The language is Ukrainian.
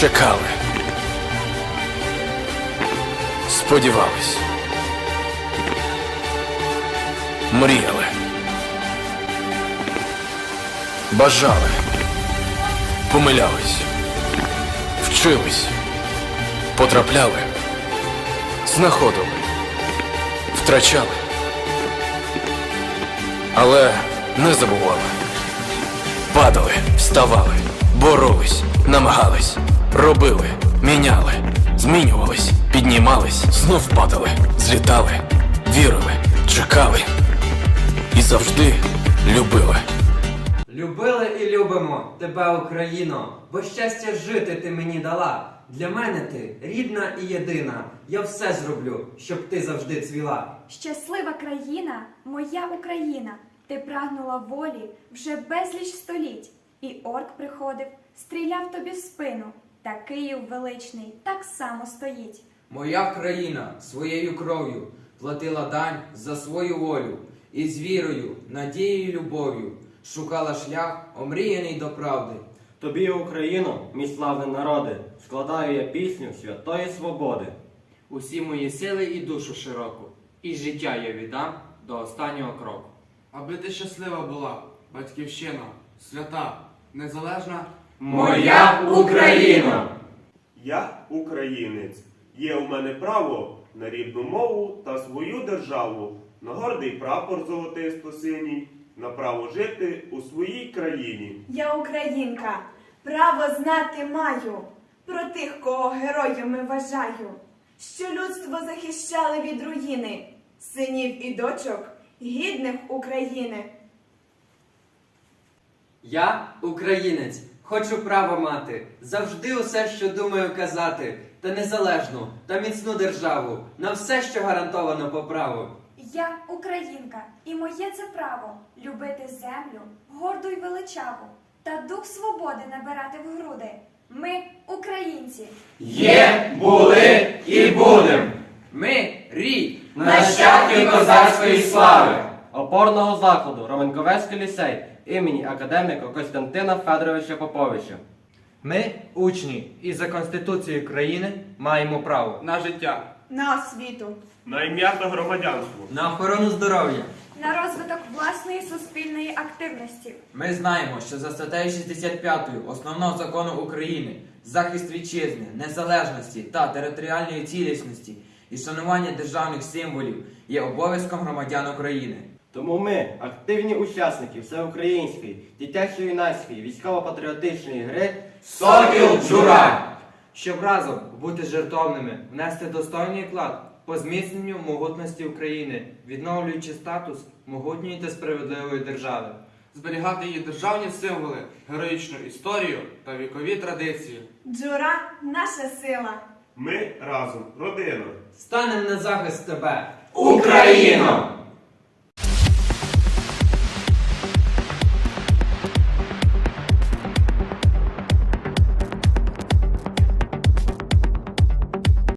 Чекали. Сподівались. Мріяли. Бажали. Помилялись. Вчились. Потрапляли. Знаходили. Втрачали. Але не забували. Падали, вставали, боролись, намагались, робили, міняли, змінювались, піднімались, знов падали, злітали, вірили, чекали і завжди любили. Любили і любимо тебе, Україно, бо щастя жити ти мені дала. Для мене ти рідна і єдина. Я все зроблю, щоб ти завжди цвіла. Щаслива країна, моя Україна, ти прагнула волі вже безліч століть. І орк приходив, стріляв тобі в спину, та Київ величний так само стоїть. Моя країна своєю кров'ю платила дань за свою волю і з вірою, надією, любов'ю шукала шлях, омріяний до правди. Тобі, Україно, мій славний народи, складаю я пісню святої свободи. Усі мої сили і душу широку, і життя я віддам до останнього кроку. Аби ти щаслива була, батьківщина, свята, незалежна. Моя Україна! Я українець. Є у мене право на рідну мову та свою державу, на гордий прапор золотисто-синій, на право жити у своїй країні. Я українка, право знати маю про тих, кого героями вважаю, що людство захищали від руїни, синів і дочок, гідних України. Я українець, хочу право мати, завжди усе, що думаю казати, та незалежну та міцну державу, на все, що гарантовано по праву. Я українка, і моє це право любити землю, горду й величаву, та дух свободи набирати в груди. Ми українці. Є, були і будем! Ми рій, нащадки козацької слави! Опорного закладу Роменковецький ліцей імені академіка Костянтина Федоровича Поповича. Ми, учні, і за Конституцією країни маємо право На життя. На освіту. На ім'я та громадянство. На охорону здоров'я. На розвиток власної суспільної активності. Ми знаємо, що за статтею 65 Основного закону України захист вітчизни, незалежності та територіальної цілісності і шанування державних символів є обов'язком громадян України. Тому ми, активні учасники всеукраїнської, дитячо-юнацької, військово-патріотичної гри Сокіл Джура! щоб разом бути жертовними, внести достойний вклад по зміцненню могутності України, відновлюючи статус могутньої та справедливої держави. Зберігати її державні символи, героїчну історію та вікові традиції. Джура наша сила. Ми разом, родина. Станем на захист тебе. Україно!